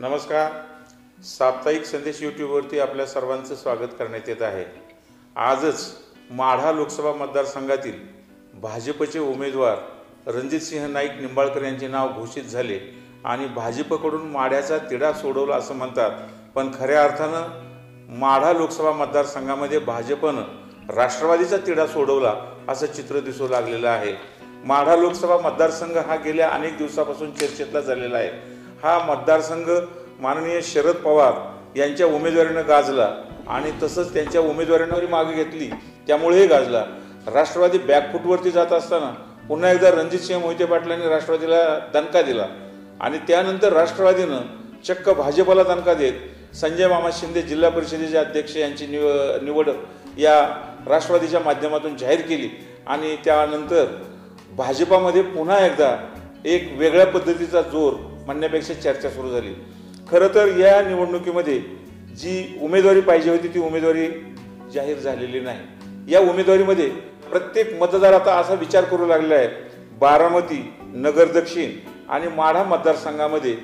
नमस्कार. साप्ताहिक संदेश यूट्यूबवरती आपल्या सर्वांचं स्वागत करण्यात येत आहे. आजच माढा लोकसभा मतदारसंघातील भाजपचे उमेदवार रणजितसिंह नाईक निंबाळकर यांचे नाव घोषित झाले आणि भाजपकडून माढ्याचा तिढा सोडवला असं म्हणतात. पण खऱ्या अर्थानं माढा लोकसभा मतदारसंघामध्ये भाजपनं राष्ट्रवादीचा तिढा सोडवला असं चित्र दिसू लागलेलं आहे. माढा लोकसभा मतदारसंघ हा गेल्या अनेक दिवसापासून चर्चेतला झालेला आहे. हा मतदारसंघ माननीय शरद पवार यांच्या उमेदवारीनं गाजला आणि तसंच त्यांच्या उमेदवारांवरही मागे घेतली त्यामुळेही गाजला. राष्ट्रवादी बॅकफूटवरती जात असताना पुन्हा एकदा रणजितसिंह मोहिते पाटलांनी राष्ट्रवादीला दणका दिला आणि त्यानंतर राष्ट्रवादीनं चक्क भाजपला दणका देत संजय मामा शिंदे जिल्हा परिषदेचे अध्यक्ष यांची निव निवड या राष्ट्रवादीच्या माध्यमातून जाहीर केली आणि त्यानंतर भाजपामध्ये पुन्हा एकदा एक वेगळ्या पद्धतीचा जोर म्हणण्यापेक्षा चर्चा सुरू झाली. खरं तर या निवडणुकीमध्ये जी उमेदवारी पाहिजे होती ती उमेदवारी जाहीर झालेली नाही. या उमेदवारीमध्ये प्रत्येक मतदार आता असा विचार करू लागला आहे बारामती नगर दक्षिण आणि माढा मतदारसंघामध्ये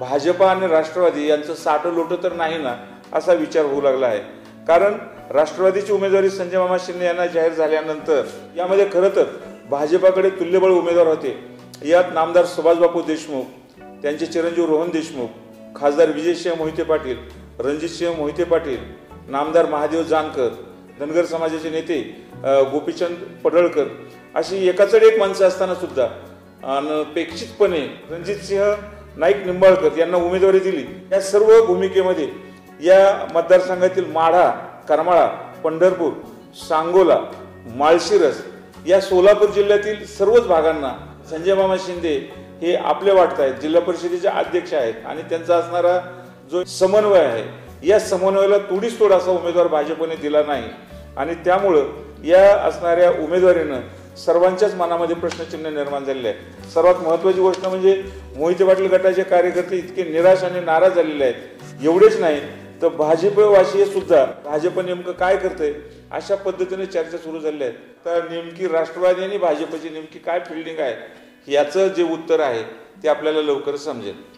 भाजपा आणि राष्ट्रवादी यांचं साठं लोटं तर नाही ना असा विचार होऊ लागला आहे. कारण राष्ट्रवादीची उमेदवारी संजय मामा शिंदे यांना जाहीर झाल्यानंतर यामध्ये खरं तर भाजपाकडे तुल्यबळ उमेदवार होते. यात नामदार सुभाषबापू देशमुख त्यांचे चिरंजीव रोहन देशमुख खासदार विजयसिंह मोहिते पाटील रणजितसिंह मोहिते पाटील नामदार महादेव जानकर धनगर समाजाचे नेते गोपीचंद पडळकर अशी एकाचड एक माणसं असताना सुद्धा अनपेक्षितपणे रणजितसिंह नाईक निंबाळकर यांना उमेदवारी दिली. या सर्व भूमिकेमध्ये या मतदारसंघातील माढा करमाळा पंढरपूर सांगोला माळशिरस या सोलापूर जिल्ह्यातील सर्वच भागांना संजय मामा शिंदे हे आपले वाटत आहेत. जिल्हा परिषदेचे अध्यक्ष आहेत आणि त्यांचा असणारा जो समन्वय आहे या समन्वयाला तोडीस तोड असा उमेदवार भाजपने दिला नाही. आणि त्यामुळं या असणाऱ्या उमेदवारीनं सर्वांच्याच मनामध्ये प्रश्नचिन्ह निर्माण झालेले आहे सर्वात महत्वाची गोष्ट म्हणजे मोहिते पाटील गटाचे कार्यकर्ते इतके निराश आणि नाराज झालेले आहेत. एवढेच नाही तर भाजपवासीय सुद्धा भाजप नेमकं काय करतंय अशा पद्धतीने चर्चा सुरू झाली आहे तर नेमकी राष्ट्रवादी आणि भाजपची नेमकी काय फिल्डिंग आहे याचं जे उत्तर आहे ते आपल्याला लवकर समजेल.